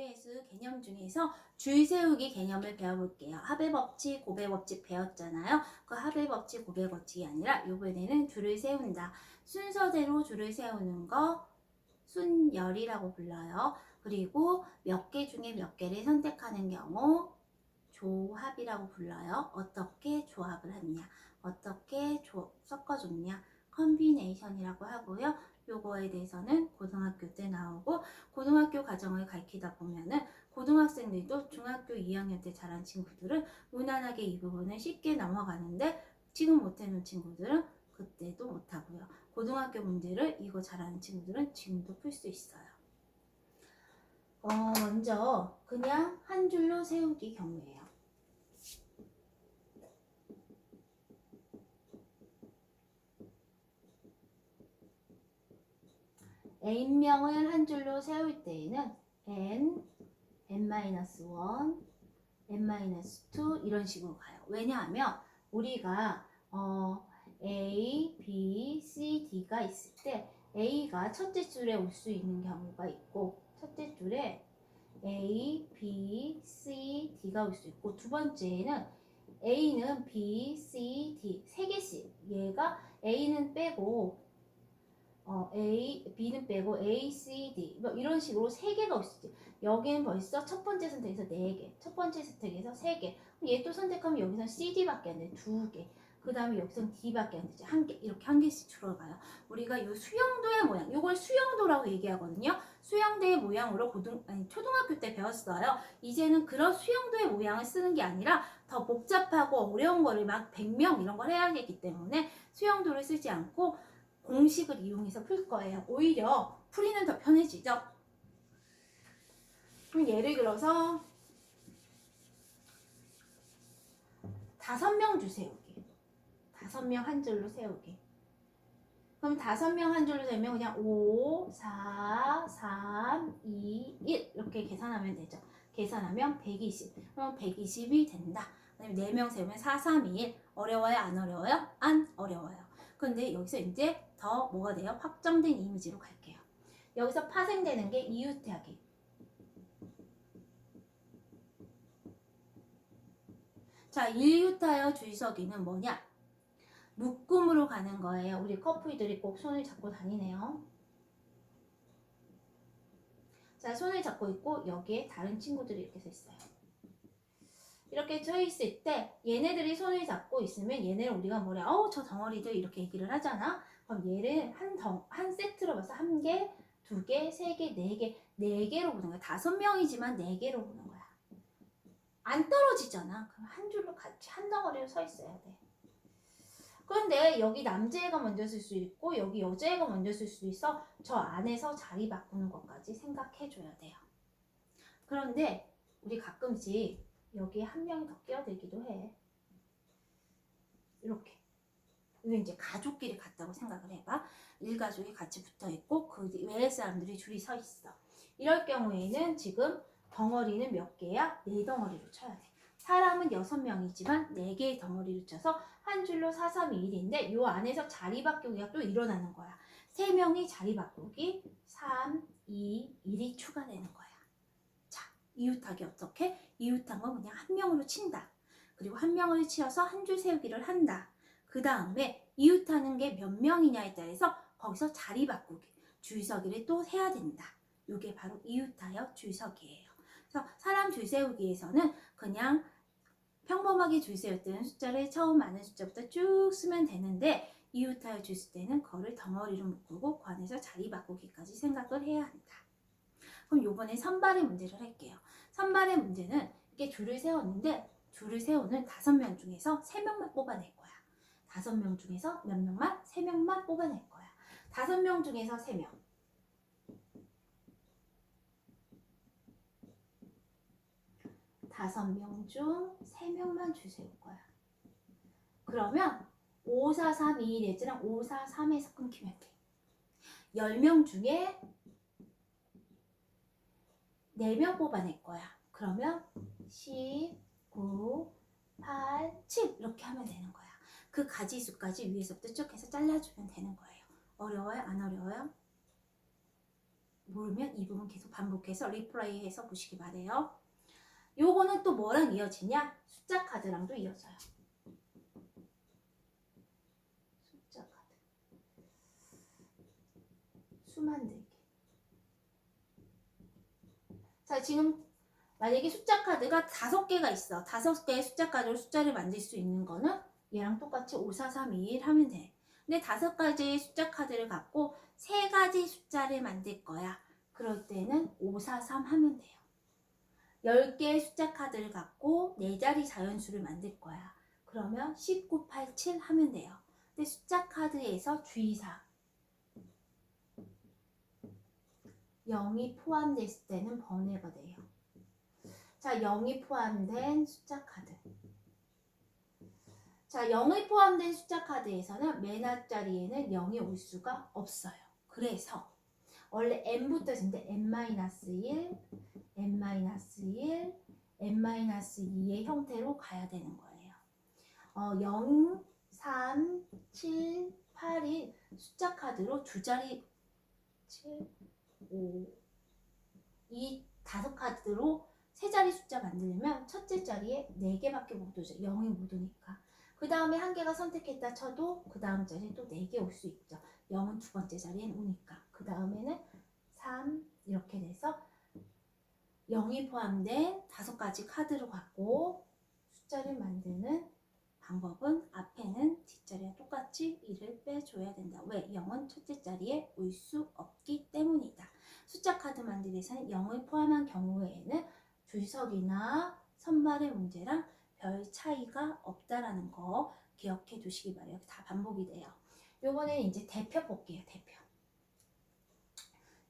VS 개념 중에서 줄 세우기 개념을 배워볼게요. 합의 법칙, 고배 법칙 배웠잖아요. 그 합의 법칙, 고배 법칙이 아니라 이번에는 줄을 세운다. 순서대로 줄을 세우는 거 순열이라고 불러요. 그리고 몇 개 중에 몇 개를 선택하는 경우 조합이라고 불러요. 어떻게 조합을 했냐, 어떻게 조- 섞어줬냐, 컨비네이션이라고 하고요. 요거에 대해서는 고등학교 때 나오고 고등학교 과정을 가르치다 보면은 고등학생들도 중학교 2학년 때 잘한 친구들은 무난하게 이 부분을 쉽게 넘어가는데 지금 못해놓은 친구들은 그때도 못하고요. 고등학교 문제를 이거 잘하는 친구들은 지금도 풀 수 있어요. 어, 먼저 그냥 한 줄로 세우기 경우예요. N명을 한 줄로 세울 때에는 n, n-1, n-2 이런 식으로 가요. 왜냐하면 우리가 어, A, B, C, D가 있을 때 A가 첫째 줄에 올 수 있는 경우가 있고 첫째 줄에 A, B, C, D가 올 수 있고 두 번째는 A는 B, C, D 세 개씩 얘가 A는 빼고 어, A, B는 빼고 A, C, D 뭐 이런 식으로 세 개가 있지. 여기는 벌써 첫 번째 선택에서 네 개, 첫 번째 선택에서 세 개. 얘 또 선택하면 여기선 C, D밖에 안 돼. 두 개. 그 다음에 여기선 D밖에 안 되지. 한 개. 이렇게 한 개씩 줄어가요. 우리가 이 수영도의 모양, 이걸 수영도라고 얘기하거든요. 수영대의 모양으로 고등, 아니, 초등학교 때 배웠어요. 이제는 그런 수영도의 모양을 쓰는 게 아니라 더 복잡하고 어려운 거를 막 100명 이런 걸 해야 되기 때문에 수영도를 쓰지 않고 공식을 이용해서 풀 거예요. 오히려 풀이는 더 편해지죠. 그럼 예를 들어서 다섯 명줄 세우기. 다섯 명 한 줄로 세우기. 그럼 다섯 명 한 줄로 세우면 그냥 5, 4, 3, 2, 1 이렇게 계산하면 되죠. 계산하면 120. 그럼 120이 된다. 그다음에 4명 세우면 4, 3, 2, 1. 어려워요? 안 어려워요? 안 어려워요. 근데 여기서 이제 더 뭐가 돼요? 확정된 이미지로 갈게요. 여기서 파생되는 게 이웃하기. 자, 일유타여 줄서기는 뭐냐? 묶음으로 가는 거예요. 우리 커플들이 꼭 손을 잡고 다니네요. 자, 손을 잡고 있고 여기에 다른 친구들이 이렇게 서 있어요. 이렇게 쳐 있을 때 얘네들이 손을 잡고 있으면 얘네를 우리가 뭐래? 어우, 저 덩어리들 이렇게 얘기를 하잖아. 그럼 얘를 한 덩, 한 세트로 봐서 한 개, 두 개, 세 개, 네 개, 네 개로 보는 거야. 다섯 명이지만 네 개로 보는 거야. 안 떨어지잖아. 그럼 한 줄로 같이 한 덩어리로 서 있어야 돼. 그런데 여기 남자애가 먼저 쓸 수 있고 여기 여자애가 먼저 쓸 수 있어. 저 안에서 자리 바꾸는 것까지 생각해 줘야 돼요. 그런데 우리 가끔씩 여기에 한 명이 더 끼어들기도 해. 이렇게. 이게 이제 가족끼리 갔다고 생각을 해봐. 일가족이 같이 붙어 있고 그 외의 사람들이 줄이 서 있어. 이럴 경우에는 지금 덩어리는 몇 개야? 네 덩어리로 쳐야 돼. 사람은 여섯 명이지만 네 개의 덩어리로 쳐서 한 줄로 4, 3, 2, 1인데 요 안에서 자리 바꾸기가 또 일어나는 거야. 세 명이 자리 바꾸기 3, 2, 1이 추가되는 거야. 자, 이웃하기 어떻게? 이웃한 건 그냥 한 명으로 친다. 그리고 한 명을 치어서 한 줄 세우기를 한다. 그 다음에 이웃하는 게 몇 명이냐에 따라서 거기서 자리 바꾸기, 줄서기를 또 해야 된다. 이게 바로 이웃하여 줄서기예요. 그래서 사람 줄 세우기에서는 그냥 평범하게 줄 때는 숫자를 처음 많은 숫자부터 쭉 쓰면 되는데 이웃하여 줄 때는 그거를 덩어리로 묶고 그 안에서 자리 바꾸기까지 생각을 해야 한다. 그럼 요번에 선발의 문제를 할게요. 선발의 문제는 이렇게 줄을 세웠는데 줄을 세우는 다섯 명 중에서 세 명만 뽑아낼 거야. 다섯 명 중에서 몇 명만? 세 명만 뽑아낼 거야. 다섯 명 중에서 세 명. 다섯 명 중 세 명만 줄 세울 거야. 그러면 5, 4, 3, 2, 1 예지랑 5, 4, 3에서 끊기면 돼. 10명 중에 4명 뽑아낼 거야. 그러면 10, 9, 8, 7 이렇게 하면 되는 거야. 그 가지수까지 위에서부터 쭉 해서 잘라주면 되는 거예요. 어려워요? 안 어려워요? 모르면 이 부분 계속 반복해서 리플레이해서 보시기 바래요. 요거는 또 뭐랑 이어지냐? 숫자 카드랑도 이어져요. 숫자 카드. 수 만들기. 자, 지금 만약에 숫자 카드가 다섯 개가 있어. 다섯 개의 숫자 카드로 숫자를 만들 수 있는 거는 얘랑 똑같이 5, 4, 3, 2, 1 하면 돼. 근데 다섯 가지의 숫자 카드를 갖고 세 가지 숫자를 만들 거야. 그럴 때는 5, 4, 3 하면 돼요. 10개의 숫자 카드를 갖고 네 자리 자연수를 만들 거야. 그러면 19, 8, 7 하면 돼요. 근데 숫자 카드에서 주의사항. 0이 포함됐을 때는 번외가 돼요. 자, 0이 포함된 숫자 카드. 자, 0이 포함된 숫자 카드에서는 맨 앞자리에는 0이 올 수가 없어요. 그래서 원래 n부터 있는데 n-1, n-1, n-2의 형태로 가야 되는 거예요. 어, 0, 3, 7, 8이 숫자 카드로 두 자리 7, 5, 이 다섯 카드로 세 자리 숫자 만들려면 첫째 자리에 네 개밖에 못 오죠. 0이 못 오니까. 그 다음에 한 개가 선택했다 쳐도 그 다음 자리에 또 네 개 올 수 있죠. 0은 두 번째 자리에 오니까. 그 다음에는 3 이렇게 돼서 0이 포함된 다섯 가지 카드로 갖고 숫자를 만드는 방법은 앞에는 뒷자리와 똑같이 1을 빼줘야 된다. 왜? 0은 첫째 자리에 올 수 없기 때문이다. 숫자 카드 만들기에서는 0을 포함한 경우에는 줄석이나 선발의 문제랑 별 차이가 없다라는 거 기억해 두시기 바래요. 다 반복이 돼요. 요번에는 이제 대표 뽑기예요. 대표.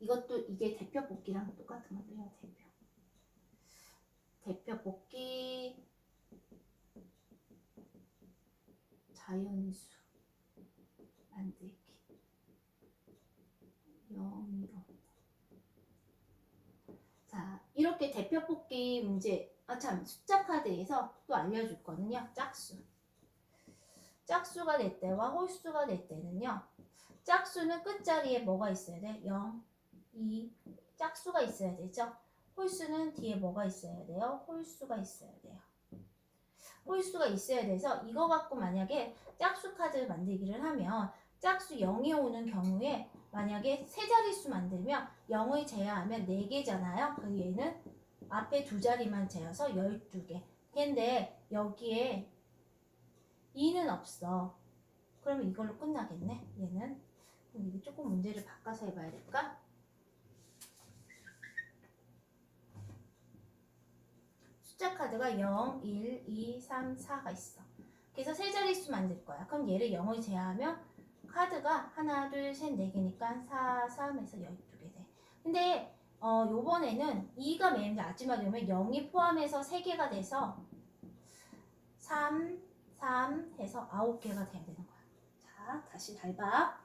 이것도 이게 대표 뽑기랑 똑같은 건데요. 대표. 대표 뽑기 자연수 만들기 0이로 자 이렇게 대표 뽑기 문제 아 참 숫자 카드에서 또 알려줄 거는요 짝수 짝수가 될 때와 홀수가 될 때는요 짝수는 끝자리에 뭐가 있어야 돼? 0, 2 짝수가 있어야 되죠 홀수는 뒤에 뭐가 있어야 돼요? 홀수가 있어야 돼요 홀수가 있어야 돼서 이거 갖고 만약에 짝수 카드를 만들기를 하면 짝수 0이 오는 경우에 만약에 세 자릿수 만들면 0을 제외하면 4개잖아요. 그 얘는 앞에 두 자리만 재어서 12개. 근데 여기에 2는 없어. 그러면 이걸로 끝나겠네. 얘는. 그럼 이게 조금 문제를 바꿔서 해봐야 될까? 숫자 카드가 0, 1, 2, 3, 4가 있어. 그래서 세 자릿수 만들 거야. 그럼 얘를 0을 제외하면 카드가 하나, 둘, 셋, 네 개니까 4, 3에서 12개 돼. 근데 어, 요번에는 2가 맨 마지막에 오면 0이 포함해서 3개가 돼서 3, 3 해서 9개가 돼야 되는 거야. 자, 다시 잘 봐.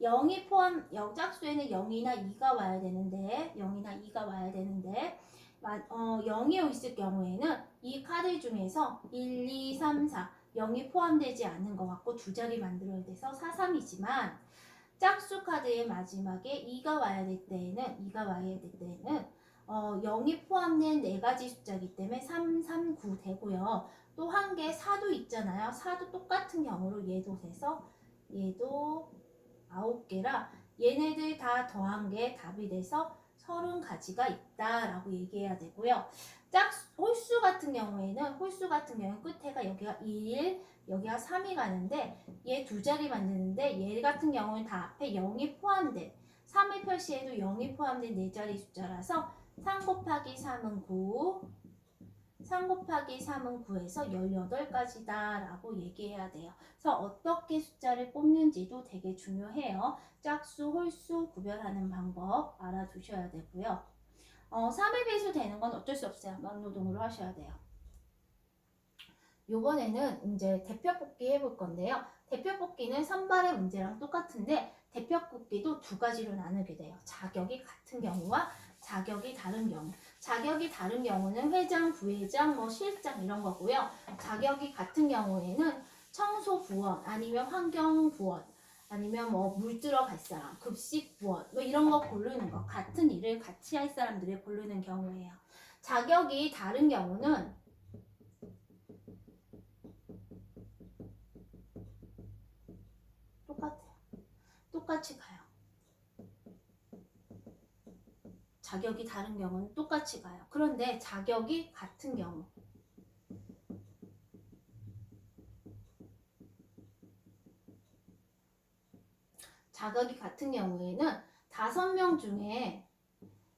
0이 포함, 역작수에는 0이나 2가 와야 되는데 0이나 2가 와야 되는데 마- 어, 0이 있을 경우에는 이 카드 중에서 1, 2, 3, 4 0이 포함되지 않는 것 같고 두 자리 만들어야 돼서 4, 3이지만 짝수 카드의 마지막에 2가 와야 될 때에는 2가 와야 될 때에는 어, 0이 포함된 네 가지 숫자이기 때문에 3, 3, 9 되고요. 또 한 개 4도 있잖아요. 4도 똑같은 경우로 얘도 돼서 얘도 9개라 얘네들 다 더한 게 답이 돼서 30가지가 있다라고 얘기해야 되고요. 짝 홀수 같은 경우에는 홀수 같은 경우는 끝에가 여기가 1, 여기가 3이 가는데 얘 두 자리 만드는데 얘 같은 경우는 다 앞에 0이 포함된 3을 표시해도 0이 포함된 네 자리 숫자라서 3 곱하기 3은 9 3 곱하기 3은 9에서 18가지다 라고 얘기해야 돼요. 그래서 어떻게 숫자를 뽑는지도 되게 중요해요. 짝수, 홀수 구별하는 방법 알아두셔야 되고요. 어, 3의 배수 되는 건 어쩔 수 없어요. 막노동으로 하셔야 돼요. 요번에는 이제 대표 뽑기 해볼 건데요. 대표 뽑기는 선발의 문제랑 똑같은데 대표 뽑기도 두 가지로 나누게 돼요. 자격이 같은 경우와 자격이 다른 경우. 자격이 다른 경우는 회장, 부회장, 뭐 실장 이런 거고요. 자격이 같은 경우에는 청소 부원 아니면 환경 부원 아니면 뭐 물 들어갈 사람, 급식 부원 뭐 이런 거 고르는 거 같은 일을 같이 할 사람들을 고르는 경우예요. 자격이 다른 경우는 똑같아요. 똑같이 가요. 자격이 다른 경우는 똑같이 가요. 그런데 자격이 같은 경우 자격이 같은 경우에는 다섯 명 중에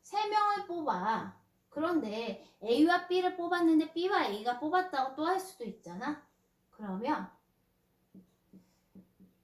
세 명을 뽑아. 그런데 A와 B를 뽑았는데 B와 A가 뽑았다고 또 할 수도 있잖아. 그러면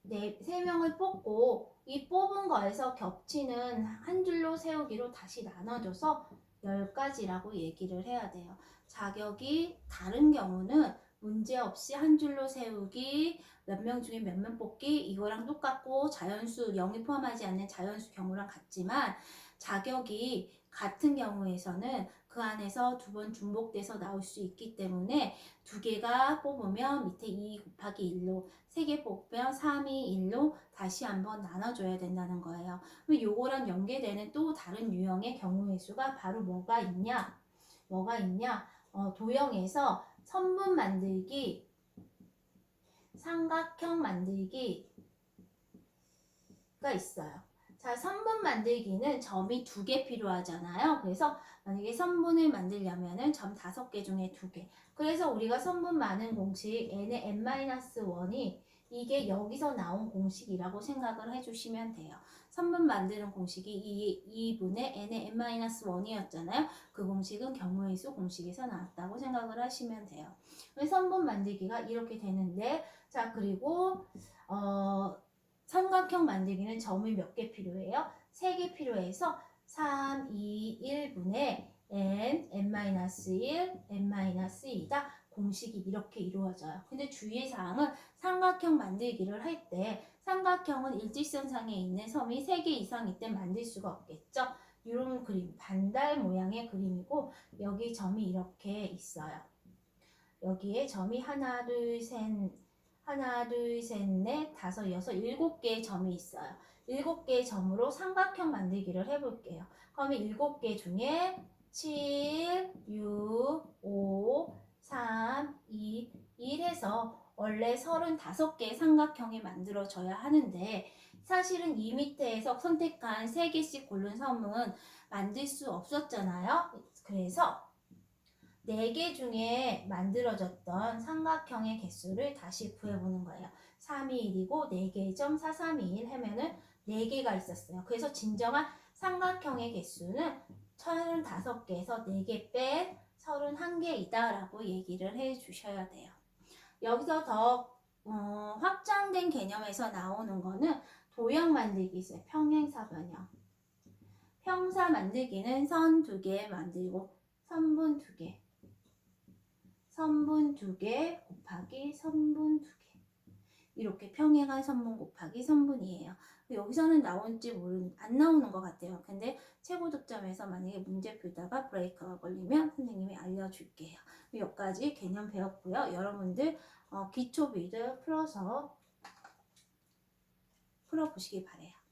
네, 세 명을 뽑고 이 뽑은 거에서 겹치는 한 줄로 세우기로 다시 나눠줘서 열 가지라고 얘기를 해야 돼요. 자격이 다른 경우는 문제 없이 한 줄로 세우기, 몇 명 중에 몇 명 뽑기 이거랑 똑같고 자연수 0이 포함하지 않는 자연수 경우랑 같지만 자격이 같은 경우에서는 그 안에서 두 번 중복돼서 나올 수 있기 때문에 두 개가 뽑으면 밑에 2 곱하기 1로 세 개 뽑으면 3이 1로 다시 한번 나눠줘야 된다는 거예요. 그럼 요거랑 연계되는 또 다른 유형의 경우의 수가 바로 뭐가 있냐? 뭐가 있냐? 어, 도형에서 선분 만들기, 삼각형 만들기가 있어요. 자, 선분 만들기는 점이 두 개 필요하잖아요. 그래서 만약에 선분을 만들려면은 점 다섯 개 중에 두 개. 그래서 우리가 선분 많은 공식 n의 n-1이 이게 여기서 나온 공식이라고 생각을 해주시면 돼요. 선분 만드는 공식이 이 2분의 n의 n-1이었잖아요. 그 공식은 경우의 수 공식에서 나왔다고 생각을 하시면 돼요. 선분 만들기가 이렇게 되는데 자 그리고 어, 삼각형 만들기는 점이 몇 개 필요해요? 세개 필요해서 3, 2, 1분의 n, n-1, n-2다. 공식이 이렇게 이루어져요. 근데 주의사항은 삼각형 만들기를 할 때 삼각형은 일직선상에 있는 섬이 3개 이상일 때 만들 수가 없겠죠. 이런 그림, 반달 모양의 그림이고 여기 점이 이렇게 있어요. 여기에 점이 하나, 둘, 셋, 하나, 둘, 셋, 넷, 다섯, 여섯, 일곱 개의 점이 있어요. 일곱 개의 점으로 삼각형 만들기를 해볼게요. 그러면 일곱 개 중에 7, 6, 5, 3, 2, 1 해서 원래 35개의 삼각형이 만들어져야 하는데 사실은 이 밑에서 선택한 3개씩 고른 섬은 만들 수 없었잖아요. 그래서 4개 중에 만들어졌던 삼각형의 개수를 다시 구해보는 거예요. 3이 1이고 4개의 점 4, 3, 2, 1 하면은 4개가 있었어요. 그래서 진정한 삼각형의 개수는 35개에서 4개 뺀 31개이다라고 얘기를 해 주셔야 돼요. 여기서 더 어, 확장된 개념에서 나오는 거는 도형 만들기 있어요. 평행사 변형. 평사 만들기는 선 두 개 만들고 선분 두 개. 선분 두개 곱하기 선분 두 개. 이렇게 평행한 선분 곱하기 선분이에요. 여기서는 나올지 모르는 안 나오는 것 같아요. 근데 최고 득점에서 만약에 문제 풀다가 브레이크가 걸리면 선생님이 알려줄게요. 여기까지 개념 배웠고요. 여러분들 어, 기초 비드 풀어서 풀어보시기 바래요.